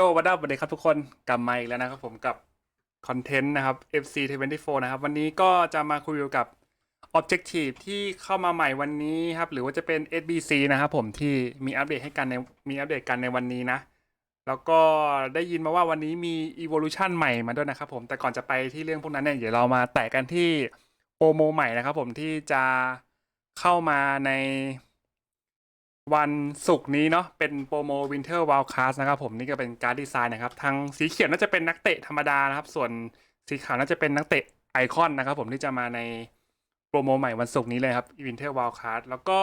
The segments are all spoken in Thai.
โยวัดดับสวัสดีครับทุกคนกลับมาอีกแล้วนะครับผมกับคอนเทนต์นะครับ FC 24นะครับ วันนี้ก็จะมาคุยกับ Objective ที่เข้ามาใหม่วันนี้ครับ หรือว่าจะเป็น SBC นะครับผมที่มีอัปเดตให้กันในมีอัปเดตกันในวันนี้นะ แล้วก็ได้ยินมาว่าวันนี้มี Evolution ใหม่มาด้วยนะครับผมแต่ก่อนจะไปที่เรื่องพวกนั้นเนี่ยเดี๋ยวเรามาแตะกันที่โปรโมใหม่นะครับผมที่จะเข้ามาใน วันศุกร์นี้เนาะเป็นโปรโม Winter Wild Card นะครับผมนี่ก็เป็นการดีไซน์นะครับทางสีเขียวน่าจะเป็นนักเตะธรรมดานะครับ ส่วนสีขาวน่าจะเป็นนักเตะไอคอนนะครับผมที่จะมาในโปรโมใหม่วันศุกร์นี้เลยครับ Winter Wild Card แล้วก็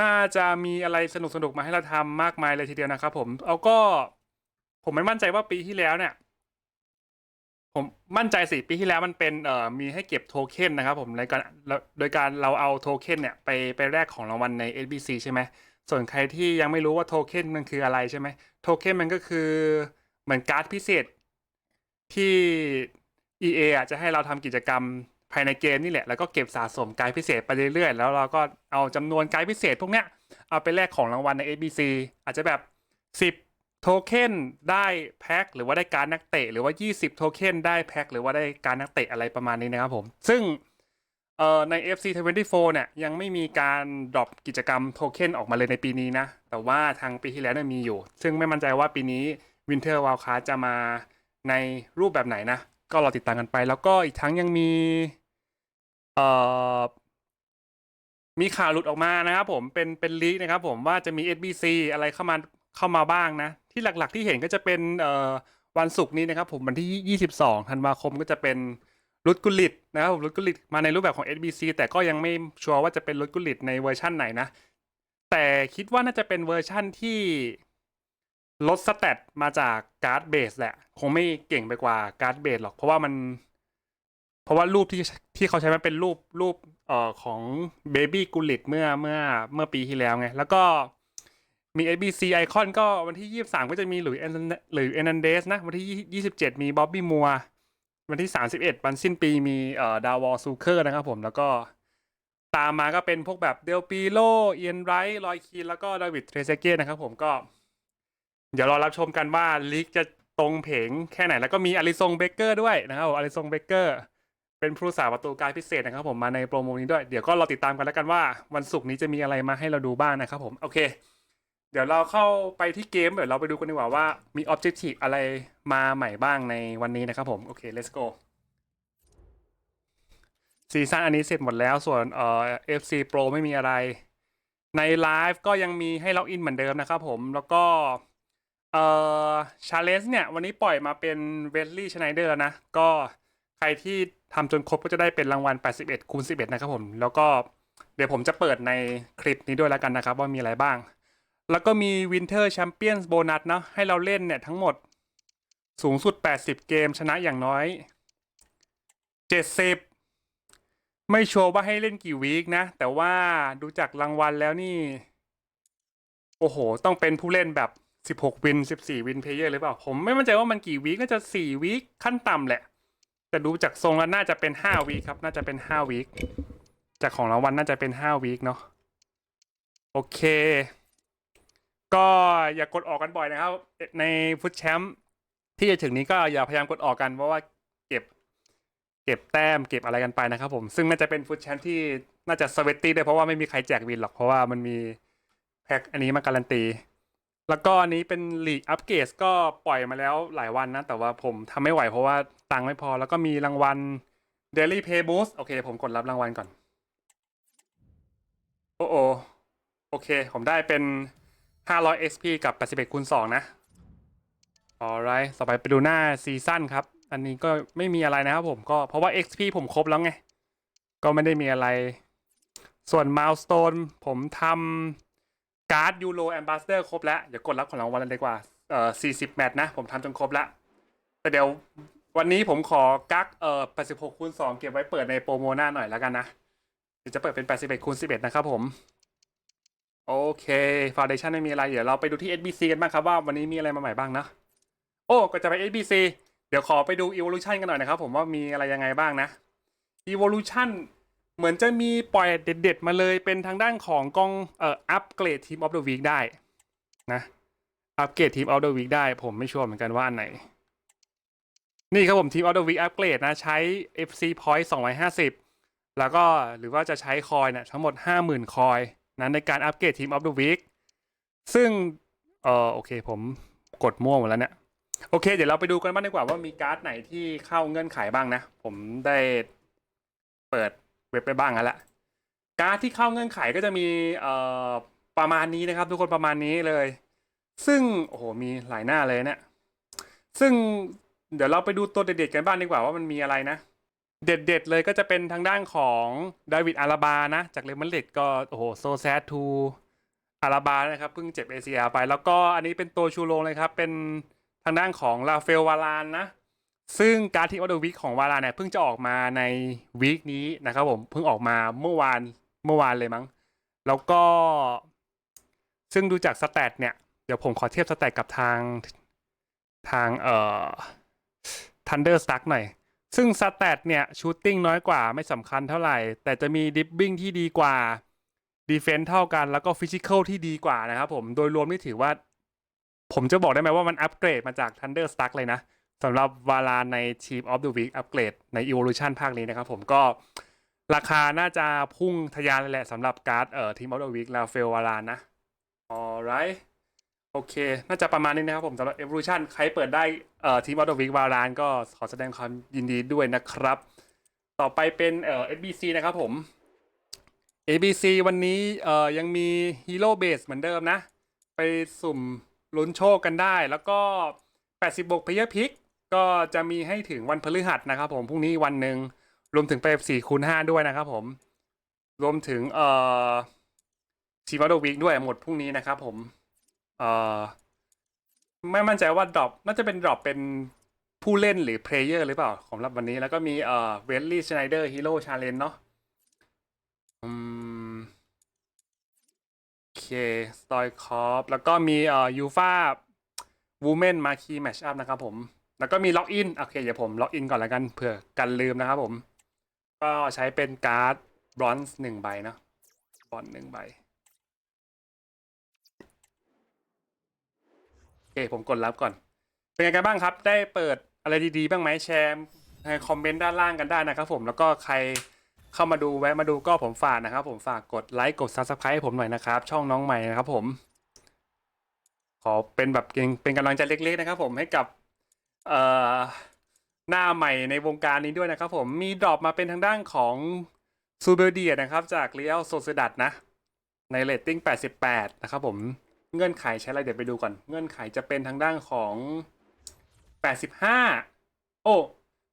น่าจะมีอะไรสนุกๆมาให้เราทำมากมายเลยทีเดียวนะครับผมเอาก็ผมไม่มั่นใจว่าปีที่แล้วเนี่ย ผมมั่นใจสิปีที่แล้วมันเป็นเอ่อมีให้เก็บโทเค็นนะครับผมในการโดยการเราเอาโทเค็นเนี่ยไปไปแลกของรางวัลใน SBC ใช่ไหมส่วนใครที่ยังไม่รู้ว่าโทเค็นมันคืออะไรใช่ไหมโทเค็นมันก็คือเหมือนการ์ดพิเศษที่ EA อะจะให้เราทำกิจกรรมภายในเกมนี่แหละ แล้วก็เก็บสะสมการ์ดพิเศษไปเรื่อยๆ แล้วเราก็เอาจำนวนการ์ดพิเศษพวกเนี้ยเอาไปแลกของรางวัลใน SBC อาจจะแบบ 10 โทเค็นได้แพ็คหรือว่าได้การนักเตะ หรือว่า 20 โทเค็นได้แพ็คหรือว่าได้การนักเตะอะไรประมาณนี้นะครับผม ซึ่งเอ่อใน FC 24เนี่ยยังไม่มีการดรอปกิจกรรมโทเค็นออกมาเลยในปีนี้นะ แต่ว่าทางปีที่แล้วเนี่ยมีอยู่ ซึ่งไม่มั่นใจว่าปีนี้ Winter Wild Card จะมาในรูปแบบไหนนะ ก็รอติดตามกันไป แล้วก็อีกทั้งยังมีเอ่อมีข่าวหลุดออกมานะครับผมเป็นเป็นลีกนะครับผมว่าจะมี SBC อะไรเข้ามา เข้ามาบ้างนะ ที่หลักๆที่เห็นก็จะเป็นวันศุกร์นี้นะครับผมวันที่ 22ธันวาคมก็จะเป็นรุดกุลิตนะครับผมรุดกุลิตมาในรูปแบบของ SBC แต่ก็ยังไม่ชัวร์ว่าจะเป็นรุดกุลิตในเวอร์ชั่นไหนนะ แต่คิดว่าน่าจะเป็นเวอร์ชั่นที่ลดสเตตมาจากการ์ดเบสแหละ คงไม่เก่งไปกว่าการ์ดเบสหรอก เพราะว่ามัน เพราะว่ารูปที่ที่เขาใช้มันเป็นรูปรูปเอ่อของเบบี้กุลิตเมื่อเมื่อเมื่อปีที่แล้วไง แล้วก็ มี ABC ไอคอนก็วันที่23ก็จะมีหลุยส์หรือเอนันเดสนะ วันที่27มีบ๊อบบี้มัววันที่31วันสิ้นปีมีเอ่อดาวอลซูเคอร์นะครับผมแล้วก็ตามมาก็เป็นพวกแบบเดลปีโลเอียนไรท์ลอยคีนแล้วก็ดาวิดเทรเซเก้นะครับผมก็ เดี๋ยวรอรับชมกันว่าลีกจะตรงเพงแค่ไหน แล้วก็มีอาริซงเบเกอร์ด้วยนะครับอาริซงเบเกอร์เป็นผู้รักษาประตูการพิเศษนะครับผมมาในโปรโมนี้ด้วย เดี๋ยวก็รอติดตามกันแล้วกันว่า วันศุกร์นี้จะมีอะไรมาให้เราดูบ้างนะครับผมโอเค เดี๋ยวเราเข้าไปที่เกม เดี๋ยวเราไปดูกันดีกว่าว่ามี Objective อะไรมาใหม่บ้างในวันนี้นะครับผมโอเค let's go ซีซั่นอันนี้เสร็จหมดแล้วส่วนเอ่อ FC Pro ไม่มีอะไร ในไลฟ์ก็ยังมีให้ล็อกอินเหมือนเดิมนะครับผมแล้วก็เอ่อชาเลนจ์เนี่ย วันนี้ปล่อยมาเป็นเวลลี่ชไนเดอร์แล้วนะ ก็ใครที่ทำจนครบก็จะได้เป็นรางวัล 81คูณ11 นะครับผม แล้วก็เดี๋ยวผมจะเปิดในคลิปนี้ด้วยแล้วกันนะครับ ว่ามีอะไรบ้าง แล้วก็มี Winter Champions Bonus เนาะให้เราเล่นเนี่ยทั้งหมดสูงสุด 80 เกมชนะอย่างน้อย 70 ไม่ชัวร์ว่าให้เล่นกี่วีคนะ แต่ว่าดูจากรางวัลแล้วนี่ โอ้โห ต้องเป็นผู้เล่นแบบ 16 วิน 14 วินเพลเยอร์หรือเปล่า ผมไม่มั่นใจว่ามันกี่วีคน่าจะ 4 วีคขั้นต่ำแหละ แต่ดูจากทรงแล้วน่าจะเป็น 5 วีคครับ น่าจะเป็น 5 วีคจากของรางวัลน่าจะเป็น 5 วีคเนาะโอเค ก็อย่ากดออกกันบ่อยนะครับ ในฟุตแชมป์ที่จะถึงนี้ก็อย่าพยายามกดออกกันเพราะว่าเก็บ เก็บแต้มเก็บอะไรกันไปนะครับ ผมซึ่งน่าจะเป็นฟุตแชมป์ที่น่าจะสเวตตี้ด้วยเพราะว่าไม่มีใครแจกวินหรอกเพราะว่ามันมีแพ็คอันนี้มาการันตี แล้วก็อันนี้เป็นลีกอัปเกรดก็ปล่อยมาแล้วหลายวันนะ แต่ว่าผมทำไม่ไหวเพราะว่าตังค์ไม่พอ แล้วก็มีรางวัล Daily Pay Boost โอเค ผมกดรับรางวัลก่อน โอ้โอโอเค ผมได้เป็น 500 XP กับ 81คูณ2นะ alright ต่อไปไปดูหน้าซีซั่นครับ อันนี้ก็ไม่มีอะไรนะครับผมก็เพราะว่า XP ผมครบแล้วไง ก็ไม่ได้มีอะไร ส่วน Milestone ผมทำการ์ดยูโรแอมบาสเดอร์ครบแล้ว เดี๋ยวกดรับของรางวัลเลยดีกว่าเอ่อ40 แมตช์นะ ผมทำจนครบแล้ว แต่เดี๋ยววันนี้ผมขอกักเอ่อ86คูณ2เก็บไว้เปิดในโปรโมหน้าหน่อยแล้วกันนะเดี๋ยวจะเปิดเป็น81คูณ11นะครับผม โอเคฟ u n เดชันไม่มีอะไร เดี๋ยวเราไปดูที่ SBC กันบ้างครับว่าวันนี้มีอะไรมาใหม่บ้างนะ โอ้ก็จะไป SBC เดี๋ยวขอไปดู Evolution กันหน่อยนะครับ ผมว่ามีอะไรยังไงบ้างนะ Evolution เหมือนจะมีปล่อยเด็ด ๆ มาเลยเป็นทางด้านของกองเอ่ออัปเกรดทีมออฟเดอะวีคได้นะอัปเกรดทีมออ f เดอร์วีคได้ ผมไม่ชัวร์เหมือนกันว่าอันไหน นี่ครับผมทีมออ f เดอร์วีคอัปเกรดนะ ใช้ FC Point 250 แล้วก็หรือว่าจะใช้คอยเนี่ยทั้งหมด 50,000 คอย นั้นในการอัปเกรดทีมออ f เดอะวีคซึ่งเออโอเคผมกดม่วงหมดแล้วเนี่ย โอเค เดี๋ยวเราไปดูกันบ้างดีกว่าว่ามีการ์ดไหนที่เข้าเงื่อนไขบ้างนะ ผมได้เปิดเว็บไปบ้างแล้วละการ์ดที่เข้าเงื่อนไขก็จะมีเอ่อประมาณนี้นะครับ ทุกคนประมาณนี้เลย ซึ่งโอ้โหมีหลายหน้าเลยเนี่ยซึ่งเดี๋ยวเราไปดูตัวเด็ดๆกันบ้างดีกว่าว่ามันมีอะไรนะ เด็ดๆเลยก็จะเป็นทางด้านของดาวิดอาราบานะ จากเรอัลมาดริดก็โอ้โหโซแซทูอาราบานะครับเพิ่งเจ็บ ACL ไป แล้วก็อันนี้เป็นตัวชูโรงเลยครับ เป็นทางด้านของลาเฟลวารานนะ ซึ่งการทีมออเดวิกของวารานเนี่ยเพิ่งจะออกมาในวีคนี้นะครับผมเพิ่งออกมาเมื่อวานเมื่อวานเลยมั้ง แล้วก็ ซึ่งดูจากสแตทเนี่ยเดี๋ยวผมขอเทียบสแตทกับทางทางเอ่อ Thunder Stack หน่อย ซึ่งสแตทเนี่ยชูตติ้งน้อยกว่าไม่สำคัญเท่าไหร่ แต่จะมีดิฟบิ้งที่ดีกว่าดีเฟน s ์เท่ากันแล้วก็ฟิสิก a l ที่ดีกว่านะครับผมโดยรวมนี่ถือว่า ผมจะบอกได้ไหมว่ามันอัปเกรดมาจาก Thunder Stack เลยนะสำหรับวาลาใน Team of the Week อัปเกรดใน Evolution ภาคนี้นะครับผมก็ราคาน่าจะพุ่งทะยานเลยแหละสำหรับการ์ดเอ่อ Team of the Week ลาเฟลวาลานนะ alright โอเค น่าจะประมาณนี้นะครับผมสำหรับ Evolution ใครเปิดได้เอ่อ Team of the Week วาลานก็ขอแสดงความยินดีด้วยนะครับ ต่อไปเป็นเอ่อ SBC นะครับผม ABC วันนี้เอ่อยังมี Hero Base เหมือนเดิมนะ ไปสุ่มลุ้นโชคกันได้ แล้วก็ 80บวก Player Pick ก็จะมีให้ถึงวันพฤหัสนะครับผม พรุ่งนี้วันหนึ่งรวมถึงไป4คูณ5ด้วยนะครับผม รวมถึงเอ่อทีวัตวีคด้วยหมดพรุ่งนี้นะครับผม เอ่อไม่มั่นใจว่าดรอปน่าจะเป็นดรอปเป็นผู้เล่นหรือเพลเยอร์หรือเปล่าของรับวันนี้ แล้วก็มีเอ่อเวลลี่ชไนเดอร์ฮีโร่ชาเลนเนาะอืมโอเคสตอยคอฟแล้วก็มีเอ่อยูฟาวูแมนมาคีแมชอัพนะครับผม แล้วก็มีล็อกอินโอเคเดี๋ยวผมล็อกอินก่อนแล้วกันเผื่อกันลืมนะครับผม ก็ใช้เป็นการ์ดบรอนซ์หนึ่งใบนะบอลหนึ่งใบ โอ เคผมกดรับก่อน เป็นไงกันบ้างครับ ได้เปิดอะไรดีๆ บ้างไหมแชร์คอมเมนต์ด้านล่างกันได้นะครับผมแล้วก็ใครเข้ามาดูแวะมาดูก็ผมฝากนะครับผมฝากกดไลค์กด Subscribe ให้ผมหน่อยนะครับ ช่องน้องใหม่นะครับผม ขอเป็นแบบเป็นกำลังใจเล็ก ๆ นะครับ ผมให้กับเอ่อหน้าใหม่ในวงการนี้ด้วยนะครับ ผมมีดรอปมาเป็นทางด้านของซูเบอร์เดียนะครับ จากเรียลโซเซดัตนะ ในเรตติ้ง 88 นะครับผม เงื่อนไขใช้อะไรเดี๋ยวไปดูก่อน เงื่อนไขจะเป็นทางด้านของ 85 โอ้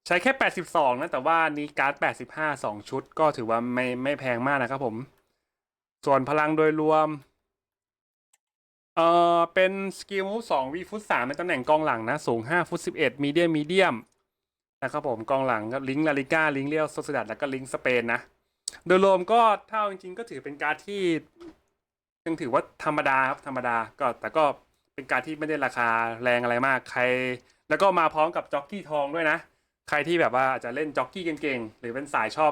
ใช้แค่ 82 นะ แต่ว่านี้การ์ด 85 2 ชุด ก็ถือว่าไม่ไม่แพงมากนะครับผม ส่วนพลังโดยรวม เอ่อ เป็นสกิลมูฟ2วีฟุต3ในตำแหน่งกองหลังนะ สูง 5 ฟุต 11 มีเดียมมีเดียมนะครับผมกองหลังก็ลิงก์ลาลิก้าลิงก์เรียวโซสดัดแล้วก็ลิงก์สเปนนะ โดยรวมก็ถ้าเอาจริงๆ ก็ถือเป็นการ์ดที่ ยังถือว่าธรรมดาครับธรรมดาก็แต่ก็เป็นการที่ไม่ได้ราคาแรงอะไรมากใคร แล้วก็มาพร้อมกับจ็อกกี้ทองด้วยนะ ใครที่แบบว่าอาจจะเล่นจ็อกกี้เก่งๆหรือเป็นสายชอบ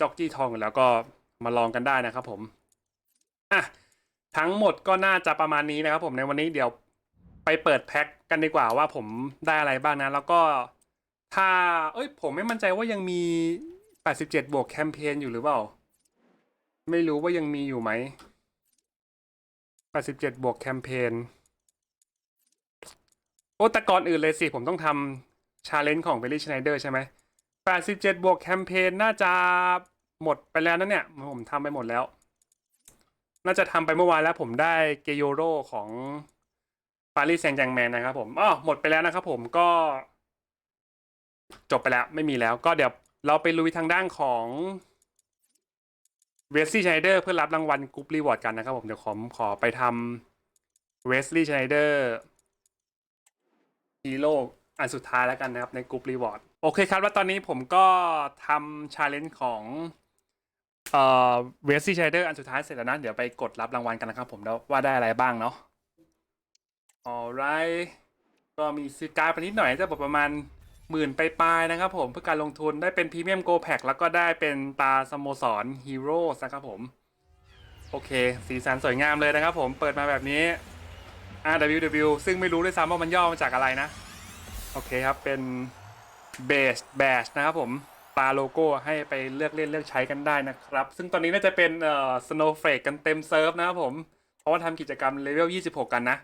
จ็อกกี้ทองอยู่แล้วก็มาลองกันได้นะครับผมอะทั้งหมดก็น่าจะประมาณนี้นะครับผมในวันนี้เดี๋ยวไปเปิดแพ็คกันดีกว่าว่าผมได้อะไรบ้างนะ แล้วก็ถ้า เอ้ย ผมไม่มั่นใจว่ายังมี 87 บวกแคมเปญอยู่หรือเปล่า ไม่รู้ว่ายังมีอยู่ไหม 87 บวกแคมเปญโอ้แต่ก่อนอื่นเลยสิ ผมต้องทำชาเลนจ์ของเบลลี่ชไนเดอร์ใช่ไหม87 บวกแคมเปญน่าจะหมดไปแล้วนะเนี่ย ผมทำไปหมดแล้ว น่าจะทำไปเมื่อวานแล้วผมได้เกโยโรของปารีสแซงต์แจงแมนนะครับผมอ๋อหมดไปแล้วนะครับผมก็ จบไปแล้วไม่มีแล้ว ก็เดี๋ยวเราไปลุยทางด้านของ เวสลี่ชไนเดอร์เพื่อรับรางวัลกรุ๊ปรีวอร์ดกันนะครับผมเดี๋ยวผมขอไปทำเวสลี่ชไนเดอร์ฮีโร่อันสุดท้ายแล้วกันนะครับในกรุ๊ปรีวอร์ดโอเคครับแล้วตอนนี้ผมก็ทำชาเลนจ์ของเอ่อเวสลี่ชไนเดอร์อันสุดท้ายเสร็จแล้วนะ เดี๋ยวไปกดรับรางวัลกันนะครับผมแล้วว่าได้อะไรบ้างเนาะ alright ก็มีซื้อการ์ดไปนิดหน่อยจะประมาณ หมื่นไปปลายนะครับผมเพื่อการลงทุนได้เป็นพรีเมียมโกแพแล้วก็ได้เป็นตาสโมสรฮีโร่นะครับผม โอเค สีสันสวยงามเลยนะครับผมเปิดมาแบบนี้ RWW ซึ่งไม่รู้ด้วยซ้ำว่ามันย่อมาจากอะไรนะ โอเคครับ เป็น Base Bash นะครับผมปาโลโก้ให้ไปเลือกเล่นเลือกใช้กันได้นะครับ ซึ่งตอนนี้น่าจะเป็นเอ่อ Snowflake กันเต็มเซิร์ฟนะครับผม เพราะว่าทำกิจกรรมเลเวล 26 กันนะ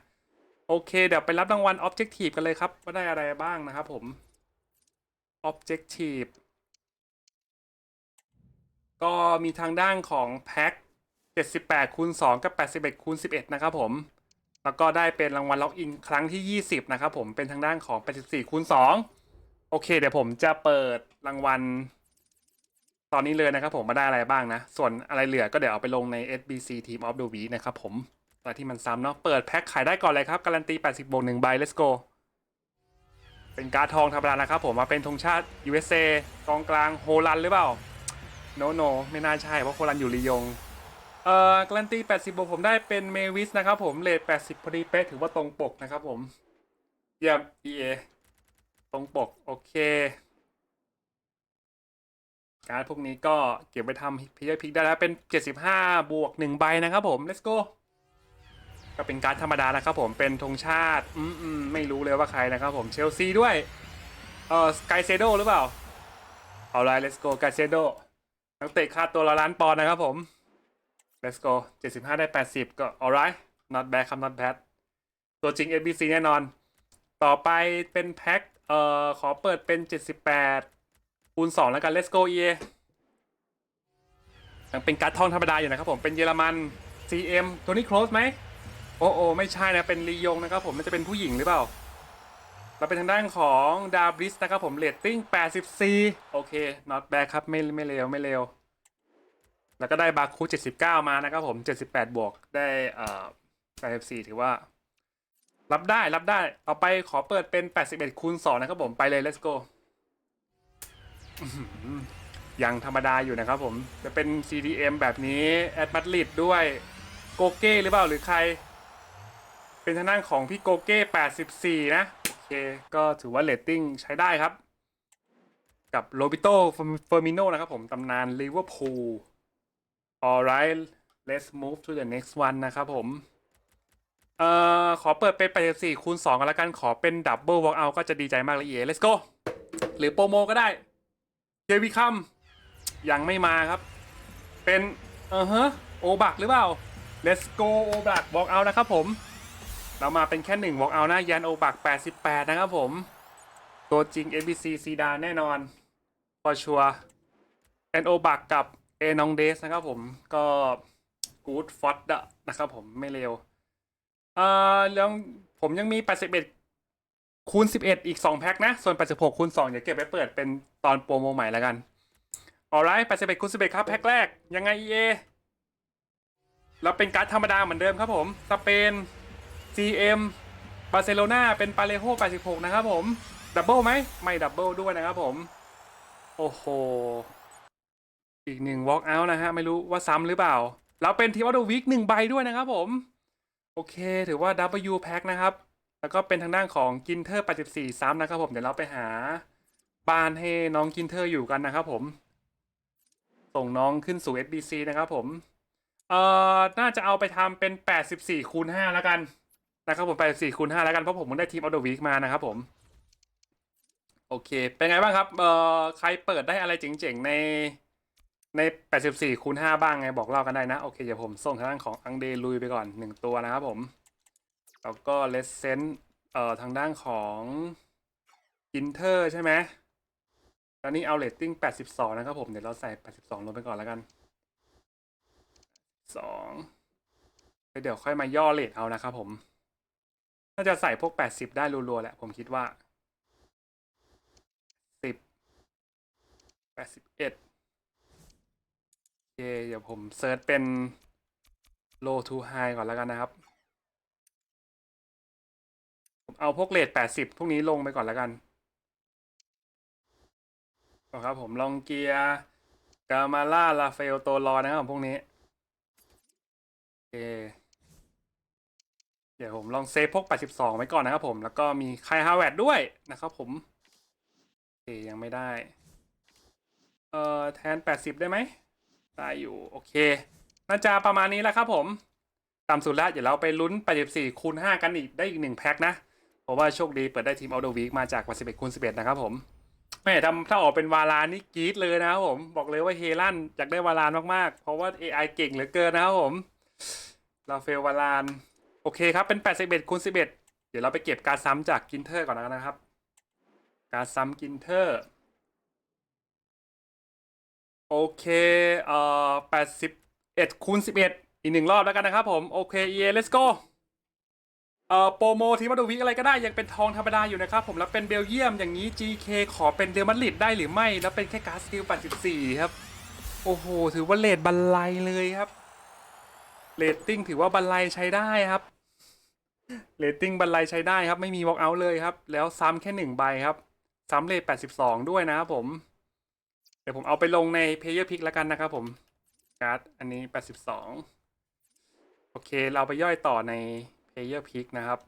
โอเค เดี๋ยวไปรับรางวัล Objective กันเลยครับ ว่าได้อะไรบ้างนะครับผม Objective ก็มีทางด้านของแพ็ค78คูณ2กับ 81คูณ11 นะครับผม แล้วก็ได้เป็นรางวัลล็อกอินครั้งที่ 20 นะครับผม เป็นทางด้านของ 84คูณ2โอเค เดี๋ยวผมจะเปิดรางวัล ตอนนี้เลยนะครับผมมาได้อะไรบ้างนะ ส่วนอะไรเหลือก็เดี๋ยวเอาไปลงใน SBC Team of the Week นะครับผมแต่ที่มันซ้ำเนาะ เปิดแพ็คขายได้ก่อนเลยครับ การันตี 80บวก1ใบ let's go เป็นการ์ดทองธรรมดานะครับผมมาเป็นธงชาติ USA กองกลางโฮลันหรือเปล่า โนโนไม่น่าใช่เพราะโฮลันอยู่ลียง เอ่อการันตี 80บวกผมได้เป็นเมวิสนะครับผมเลท80 พอดีเป๊ะถือว่าตรงปกนะครับผม เยี่ยม EA ตรงปก โอเค การ์ดพวกนี้ก็เก็บไปทำพิยพิกได้แล้วเป็น 75 บวก 1 ใบนะครับผม let's go ก็เป็นการ์ดธรรมดานะครับผมเป็นธงชาติอืมไม่รู้เลยว่าใครนะครับผมเชลซีด้วยเออสกายเซโดหรือเปล่า เอาไล let's go กาเซโดนักเตะค่าตัวละล้านปอนด์นะครับผม let's go 75 ได้ 80 ก็ alright not bad ครับ not bad ตัวจริง NBC แน่นอน ต่อไปเป็นแพ็คเอ่อขอเปิดเป็น 78คูณ2แล้วกัน let's go EA ยังเป็นการ์ดทองธรรมดาอยู่นะครับผมเป็นเยอรมัน CM ตัวนี้ close ไหม โอ้โอไม่ใช่นะ เป็นลียงนะครับผมมันจะเป็นผู้หญิงหรือเปล่า เราเป็นทางด้านของดาบริสนะครับผมเรตติ้ง 84 โอเค not bad ครับ ไม่ไม่เลวไม่เลวแล้วก็ได้บาคู79 มานะครับผม 78 บวก ได้อ่อ84 ถือว่า รับได้รับได้ ต่อไปขอเปิดเป็น 81 คูณ 2 นะครับผมไปเลย let's go ยังธรรมดาอยู่นะครับผม จะเป็น CDM แบบนี้แอดมัดลิดด้วยโกเก้หรือเปล่าหรือใคร เป็นทางด้านของพี่โกเก้84 นะ โอเค ก็ถือว่าเรตติ้งใช้ได้ครับ กับโรบิโตเฟอร์มิโนนะครับผม ตำนานลิเวอร์พูล alright let's move to the next one นะครับผม เอ่อ ขอเปิดเป็น 84 คูณ 2 กันล้วกันขอเป็นดับเบิลวอล์กเอาก็จะดีใจมากเลยเอ let's go หรือโปรโมก็ได้เจวิคัมยังไม่มาครับ เป็นเออฮะโอบักหรือเปล่า let's go โอบักวอกเอานะครับผม เรามาเป็นแค่หนึ่งวอล์กเอานะยันโอบัก88 นะครับผม ตัวจริง NBC ซีดาแน่นอนพอชัวแอนโอบักกับเอนองเดสนะครับผมก็กูดฟอตดะนะครับผมไม่เร็วอ่อแล้วผมยังมี 81 คูณ 11 อีก 2 แพ็คนะ ส่วน 86 คูณ 2 เดี๋ยวเก็บไว้เปิดเป็นตอนโปรโมใหม่แล้วกัน alright 81 คูณ 11 ครับ แพ็คแรก ยังไงเอแล้วเป็นการ์ดธรรมดาเหมือนเดิมครับผม สเปน GM บาร์เซโลนาเป็นปาเลโฮ86 นะครับผม ดับเบิลไหม ไม่ดับเบิลด้วยนะครับผม โอ้โห อีกหนึ่ง walk out นะฮะ ไม่รู้ว่าซ้ำหรือเปล่าแล้วเป็นทีมออโดวิกหนึ่งใบด้วยนะครับผม โอเค ถือว่า W pack นะครับ แล้วก็เป็นทางด้านของกินเทอร์84 ซ้ำนะครับผม เดี๋ยวเราไปหาบานให้น้องกินเทอร์อยู่กันนะครับผม ส่งน้องขึ้นสู่ SBC นะครับผม เอ่อ น่าจะเอาไปทำเป็น 84คูณ5แล้วกัน นะครับผม84คูณ5แล้วกันเพราะผมได้ทีมออโดวิกมานะครับผม โอเค เป็นไงบ้างครับเอ่อใครเปิดได้อะไรเจ๋งๆในใน 84คูณ5บ้างไง บอกเล่ากันได้นะ โอเค เดี๋ยวผมส่งทางด้านของอังเดลุยไปก่อน 1 ตัวนะครับผม แล้วก็เลสเซนเอ่อทางด้านของอินเทอร์ใช่ไหมตอนนี้เอาเรตติ้ง 82 นะครับผม เดี๋ยวเราใส่ 82 ลงไปก่อนแล้วกัน2แล้วเดี๋ยวค่อยมาย่อเรทเอานะครับผม น่าจะใส่พวก80ได้รัวๆแหละผมคิดว่า10 81โอเคเดี๋ยวผมเซิร์ชเป็น low to high ก่อนแล้วกันนะครับ ผมเอาพวกเลท80พวกนี้ลงไปก่อนแล้วกันเอครับผมลองเกียร์กามาล่าลาเฟลโตรอนะครับพวกนี้โอเค เดี๋ยวผมลองเซฟพวก 82 ไว้ก่อนนะครับผม แล้วก็มีไคฮาวเวดด้วยนะครับผม โอเค ยังไม่ได้ เอ่อ แทน 80 ได้ไหม ได้อยู่ โอเค น่าจะประมาณนี้แหละครับผมต่ำสุดแล้ว เดี๋ยวเราไปลุ้น 84 คูณ 5 กันอีกได้อีกหนึ่งแพ็คนะ เพราะว่าโชคดีเปิดได้ทีมเอาเดอร์วีคมาจากวัน11คูณ11 นะครับผมแม่ทำถ้าออกเป็นวาลานี่กรีดเลยนะครับผม บอกเลยว่าเฮลันอยากได้วาลานมากๆ เพราะว่า AI เก่งเหลือเกินนะครับผม เราเฟลวาลาน โอเคครับ เป็น81คูณ11 เดี๋ยวเราไปเก็บการซ้ำจากกินเทอร์ก่อนนะครับ การซ้ำกินเทอร์ โอเค เอ่อ81คูณ11 อีกหนึ่งรอบแล้วกันนะครับผม โอเค EA let's go เอ่อโปรโมทีมาดูวิกอะไรก็ได้ยังเป็นทองธรรมดาอยู่นะครับผมแล้วเป็นเบลเยียมอย่างนี้ GK ขอเป็นเดลมาดริดได้หรือไม่ แล้วเป็นแค่การ์ดสกิล84 ครับ โอ้โห ถือว่าเลทบันไลเลยครับเรตติ้งถือว่าบันไลใช้ได้ครับ เรตติ้งบันไลใช้ได้ครับ ไม่มีวอล์กเอาเลยครับ แล้วซ้ำแค่หนึ่งใบครับซ้ำเลท82ด้วยนะครับผม เดี๋ยวผมเอาไปลงใน Player Pick แล้วกันนะครับผมการ์ดอันนี้82โอเค เราไปย่อยต่อใน Player Pick นะครับ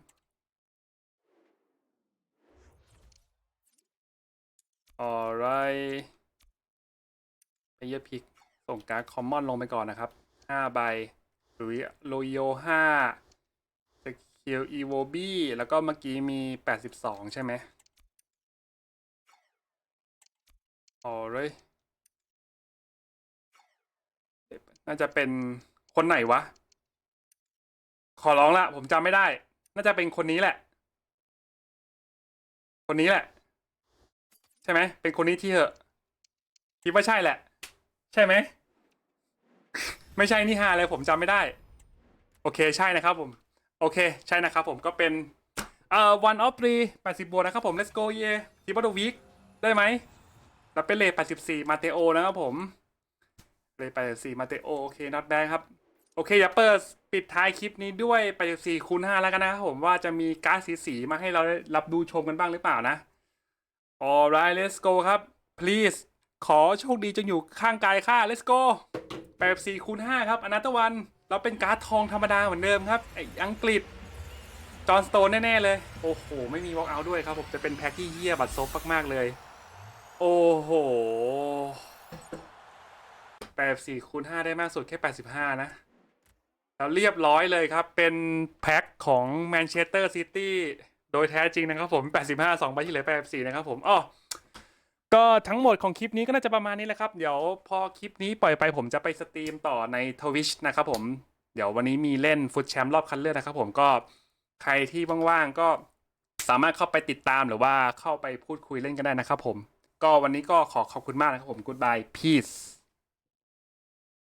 alright Player Pick ส่งการ์ด Common ลงไปก่อนนะครับ5ใบหรือโลโย5ส กิลอีโวบี้แล้วก็เมื่อกี้มี82ใช่ไหม alright น่าจะเป็นคนไหนวะ ขอร้องละผมจำไม่ได้ น่าจะเป็นคนนี้แหละ คนนี้แหละ ใช่ไหม เป็นคนนี้ที่เหอะคิดว่าใช่แหละ ใช่ไหม ไม่ใช่นี่ฮาเลยผมจำไม่ได้ โอเคใช่นะครับผม โอเค ใช่นะครับผมก็เป็นเอ่อ one of three 80บวกนะครับผม let's go เย่ทีบัตวีคได้ไหมแล้วเป็นเลท84 มาเตโอนะครับผม เลท84 มาเตโอ โอเค not bad ครับ โอเคอย่าเปิดปิดท้ายคลิปนี้ด้วย84คูณ5แล้วกันนะครับผมว่าจะมีการ์ดสีๆมาให้เราได้รับดูชมกันบ้างหรือเปล่านะ alright let's go ครับ please ขอโชคดีจงอยู่ข้างกายข้า let's go 84คูณ5ครับอนาตวัน เราเป็นการ์ดทองธรรมดาเหมือนเดิมครับไออังกฤษจอห์นสโตนแน่ ๆ เลย โอ้โห ไม่มีวอล์กเอาด้วยครับผมจะเป็นแพ็คที่เยี่ยบัตรซบมาก ๆ เลย โอ้โห84คูณ5ได้มากสุดแค่85นะแล้วเรียบร้อยเลยครับ เป็นแพ็คของแมนเชสเตอร์ซิตี้โดยแท้จริงนะครับผม85 2ใบที่เหลือ84นะครับผมอ้อ ก็ทั้งหมดของคลิปนี้ก็น่าจะประมาณนี้แหละครับ เดี๋ยวพอคลิปนี้ปล่อยไปผมจะไปสตรีมต่อในทวิชนะครับผม เดี๋ยววันนี้มีเล่นฟุตแชมป์รอบคัดเลือกนะครับผมก็ใครที่ว่างๆก็สามารถเข้าไปติดตามหรือว่าเข้าไปพูดคุยเล่นกันได้นะครับผม ก็วันนี้ก็ขอขอบคุณมากนะครับผม goodbye peace